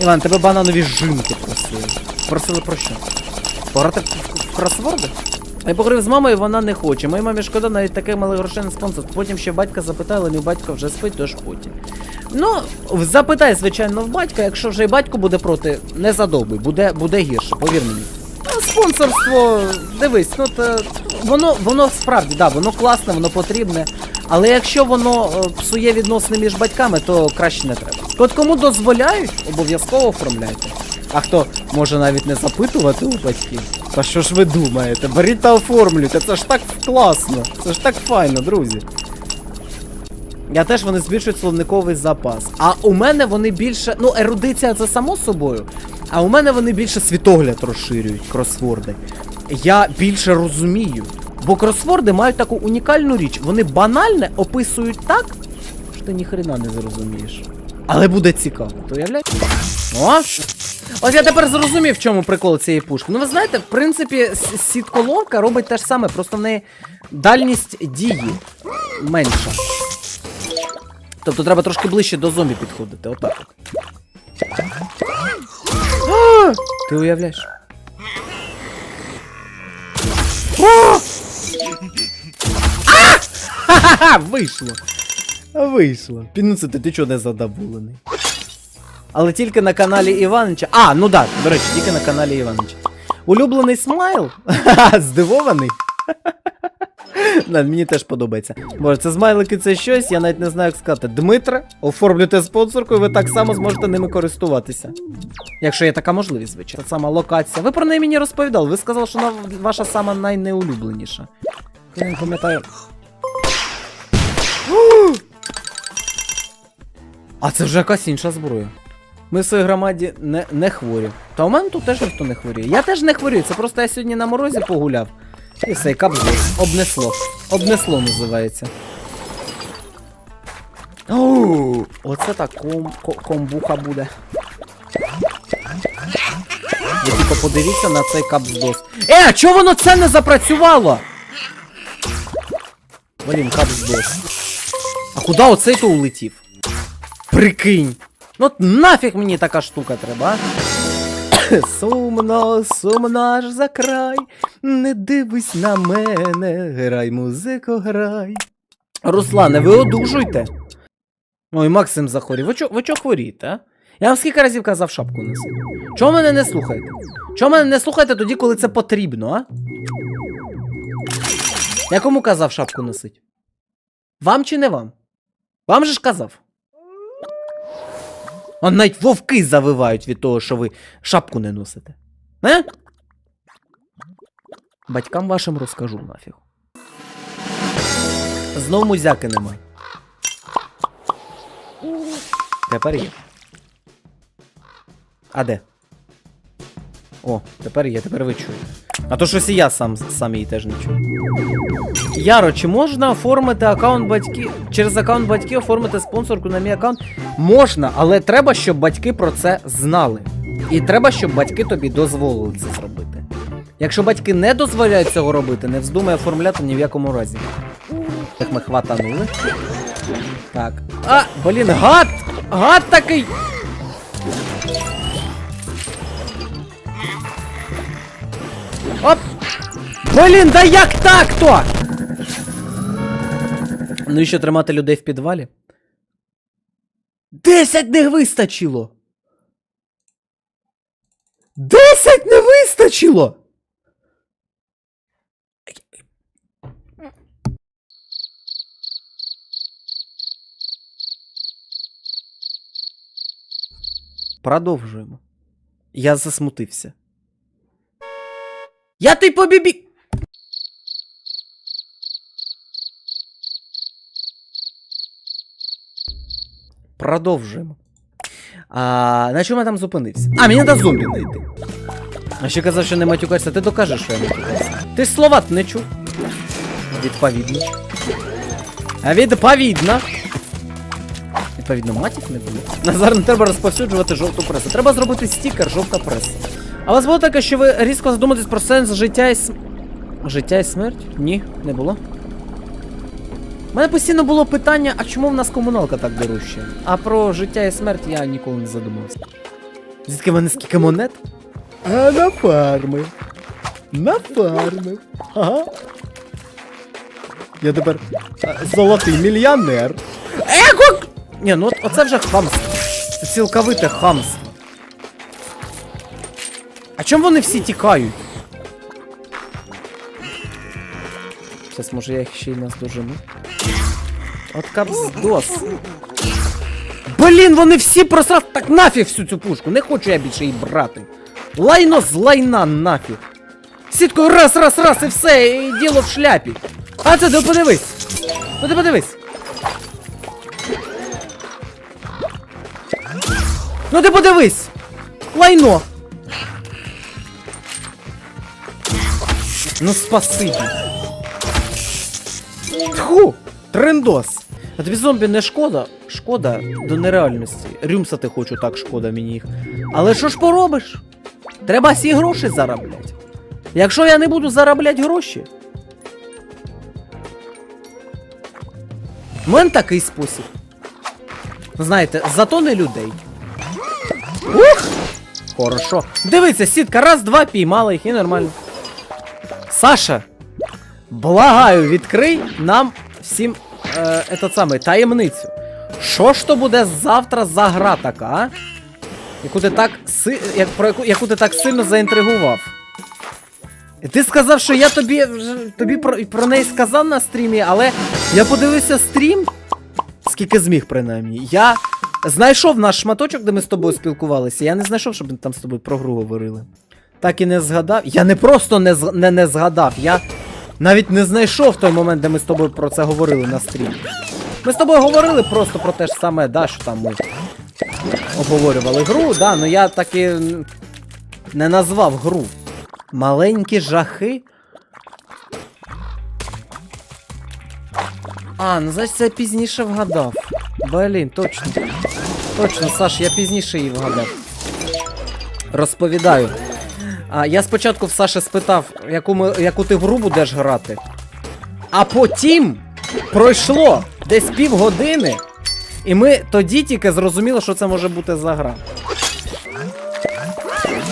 Іван, тебе бананові жінки просили. Просили про що? Пограти в- кросворди? Я поговорив з мамою, вона не хоче. Моїй мамі шкода навіть таких малих грошей на спонсор. Потім ще батька запитає, але мій батько вже спить, тож потім. Ну, запитай, звичайно, в батька, якщо вже і батько буде проти, не задовбуй, буде, буде гірше, повір мені. А спонсорство, дивись, ну то воно, воно справді, да, воно класне, воно потрібне. Але якщо воно е, псує відносини між батьками, то краще не треба. От кому дозволяють, обов'язково оформляйте. А хто може навіть не запитувати у батьків? Та що ж ви думаєте? Беріть та оформлюйте, це ж так класно, це ж так файно, друзі. Я теж вони збільшують словниковий запас. А у мене вони більше. Ну, ерудиція це само собою. А у мене вони більше світогляд розширюють кросворди. Я більше розумію. Бо кросворди мають таку унікальну річ. Вони банальне описують так, що ти ніхрена не зрозумієш. Але буде цікаво, то уявляєте? О! Ось я тепер зрозумів, в чому прикол цієї пушки. Ну ви знаєте, в принципі, сітколовка робить те ж саме, просто в неї дальність дії менша. Тобто треба трошки ближче до зомбі підходити, отак от. Ти уявляєш? А! Ха-ха-ха! Вийшло. Вийшло. Пінуцити, ти чого не задоволений? Але тільки на каналі Іванича. А, ну так, до речі, тільки на каналі Іванича. Улюблений смайл? Здивований? Да, мені теж подобається. Боже, це смайлики це щось, я навіть не знаю, як сказати. Дмитре, оформлюйте спонсорку, і ви так само зможете ними користуватися. Якщо є така можливість, звичайно. Та сама локація. Ви про неї мені розповідали. Ви сказали, що вона ваша сама найнеулюбленіша. Я не пам'ятаю. А це вже якась інша зброя. Ми в своїй громаді не, не хворі. Та у мене тут теж ніхто не хворіє. Я теж не хворію, це просто я сьогодні на морозі погуляв. І все, капзло. Обнесло. Обнесло називається. Оце так ком, ко- комбуха буде. Ви тільки подивіться на цей капздос. Е, а чого воно це не запрацювало? Блін, капздос. А куди оцей то улетів? Прикинь. Ну нафіг мені така штука треба. Сумно, сумно аж за край. Не дивись на мене, грай, музико, грай. Руслане, ви одужуйте. Ой, Максим захворів. Ви чо, ви чо хворієте? Я вам скільки разів казав шапку носити. Чого мене не слухаєте? Чого мене не слухаєте тоді, коли це потрібно, а? Я кому казав шапку носить? Вам чи не вам? Вам же ж казав. А навіть вовки завивають від того, що ви шапку не носите. Не? Батькам вашим розкажу нафіг. Знов музяки нема. Тепер є. А де? О, тепер є, тепер ви чуєте. А то щось і я сам, сам її теж не чую. Яро, чи можна оформити аккаунт батьків через аккаунт батьків оформити спонсорку на мій аккаунт? Можна, але треба, щоб батьки про це знали. І треба, щоб батьки тобі дозволили це зробити. Якщо батьки не дозволяють цього робити, не вздумай оформляти ні в якому разі. Як ми хватанули. Так. А, блін, гад! Гад такий! Блін, да як так то? Ну і що тримати людей в підвалі? Десять не вистачило! Десять не вистачило! Продовжуємо. Я засмутився. Я ти побібі. Продовжуємо. А, на чому я там зупинився? А, мені треба зомбі знайти. А ще казав, що не матюкайся, ти докажеш, що я матюкаюся. Ти слова не чув. Відповідно. Відповідно. Відповідно, матів не було. Назар не треба розповсюджувати жовту пресу. Треба зробити стікер жовта преса. А у вас було таке, що ви різко задумаєтесь про сенс життя і см... Життя і смерть? Ні, не було. У мене постійно було питання, а чому в нас комуналка так дорожча? А про життя і смерть я ніколи не задумався. Звідки в мене скільки монет? А на фарми. На фарми. Ага. Я тепер е, золотий мільйонер. Его! Ні, ну от, оце вже хамство. Це цілковите хамство. А чому вони всі тікають? Зараз, може, я їх ще й наздожену. От капздос. Блін, вони всі просрали. Так нафіг всю цю пушку. Не хочу я більше її брати. Лайно з лайна нафіг. Сіткою раз, раз, раз і все, і діло в шляпі. А це ти подивись. Ну ти подивись. Ну ти подивись. Лайно. Ну спасибі. Тху! Трендос! А тобі зомбі не шкода? Шкода до нереальності. Рюмсати хочу так, шкода мені їх. Але що ж поробиш? Треба всі гроші заробляти. Якщо я не буду заробляти гроші. У мене такий спосіб. Знаєте, зато не людей. Ух! Хорошо. Дивіться, сітка, раз, два, піймала їх і нормально. Саша, Благаю, відкрий нам всім е, этот самий, таємницю. Що ж то буде завтра за гра така, а? Яку ти так си... як, про яку, яку ти так сильно заінтригував. І ти сказав, що я тобі тобі про, про неї сказав на стрімі, але я подивився стрім, скільки зміг, принаймні. Я знайшов наш шматочок, де ми з тобою спілкувалися. Я не знайшов, щоб ми там з тобою про гру говорили. Так і не згадав. Я не просто не, не, не згадав, я навіть не знайшов той момент, де ми з тобою про це говорили на стрімі. Ми з тобою говорили просто про те ж саме, да, що там ми обговорювали гру, да, ну я таки н- не назвав гру. Маленькі жахи. А, ну значить я пізніше вгадав. Блін, точно. Точно, Саш, я пізніше її вгадав. Розповідаю. А, я спочатку в Саші спитав, яку, ми, яку ти гру будеш грати. А потім пройшло десь півгодини, і ми тоді тільки зрозуміли, що це може бути за гра.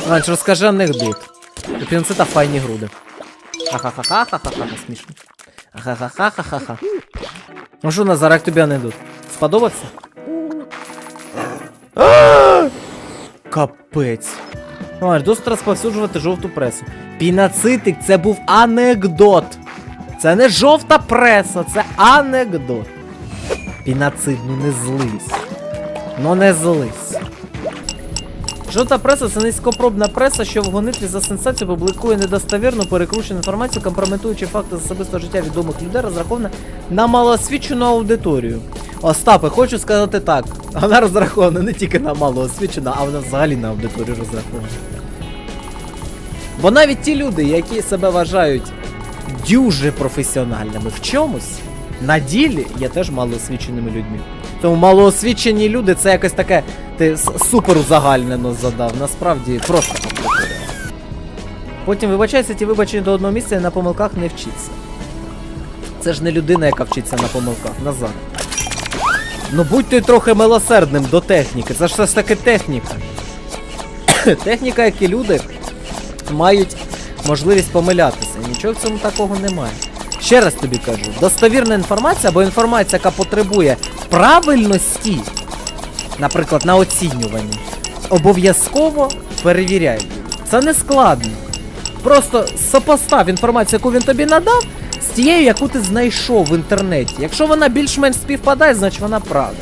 Ранч, розкажи анекдот. У пінцита файні груди. Ха-ха-ха-ха-ха-ха-ха, смішно. Ха-ха-ха-ха-ха-ха. Ну що, Назар, як тобі анекдот? Сподобався? Капець. Маєш досить розповсюджувати жовту пресу. Пінацитик це був анекдот. Це не жовта преса, це анекдот. Пінацид, ну не злись. Ну не злись. Жовта преса це низькопробна преса, що в гонитві за сенсацію публікує недостовірну перекручену інформацію, компрометуючи факти з особистого життя відомих людей, розрахована на малоосвічену аудиторію. Остапе, хочу сказати так. Вона розрахована не тільки на малоосвічену, а вона взагалі на аудиторію розрахована. Бо навіть ті люди, які себе вважають дюже професіональними в чомусь, на ділі є теж малоосвіченими людьми. Тому малоосвічені люди це якось таке, ти супер узагальнено задав. Насправді просто попри. Потім вибачайся, ті вибачення до одного місця і на помилках не вчиться. Це ж не людина, яка вчиться на помилках, Назар. Ну будь ти трохи милосердним до техніки, це ж все ж таки техніка. техніка, як і люди, мають можливість помилятися. Нічого в цьому такого немає. Ще раз тобі кажу, достовірна інформація або інформація, яка потребує правильності, наприклад, на оцінюванні, обов'язково перевіряй. Це не складно. Просто сопостав інформацію, яку він тобі надав, з тією, яку ти знайшов в інтернеті. Якщо вона більш-менш співпадає, значить вона правда.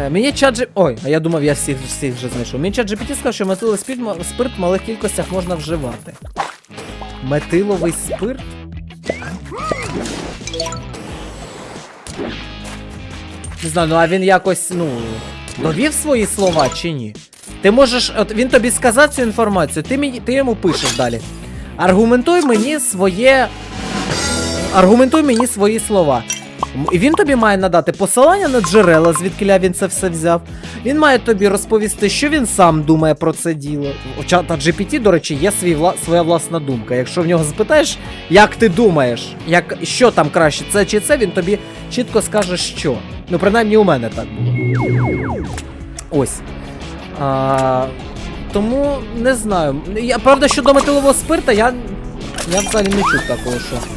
Е, Мені G... Ой, а я думав, я всіх, всіх вже знайшов. Мені чат сказав, що метиловий спирт, спирт в малих кількостях можна вживати. Метиловий спирт? Не знаю, ну а він якось, ну, довів свої слова чи ні? Ти можеш. От він тобі сказав цю інформацію, ти, мені, ти йому пишеш далі. Аргументуй мені своє. Аргументуй мені свої слова. Він тобі має надати посилання на джерела, звідки він це все взяв. Він має тобі розповісти, що він сам думає про це діло. У чата GPT, до речі, є свій вла... своя власна думка. Якщо в нього запитаєш, як ти думаєш, як... що там краще, це чи це, він тобі чітко скаже, що. Ну, принаймні у мене так було. Ось. А... Тому не знаю. Я, правда, щодо метилового спирта, я, я взагалі не чув такого, що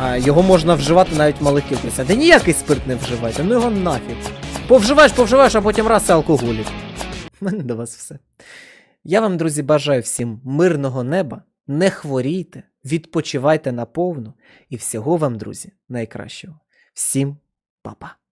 а, його можна вживати навіть в малих кількостях. Та ніякий спирт не вживайте, ну його нафіг. Повживаєш, повживаєш, а потім раз алкоголік. У мене до вас все. Я вам, друзі, бажаю всім мирного неба, не хворійте, відпочивайте наповну і всього вам, друзі, найкращого. Всім па-па.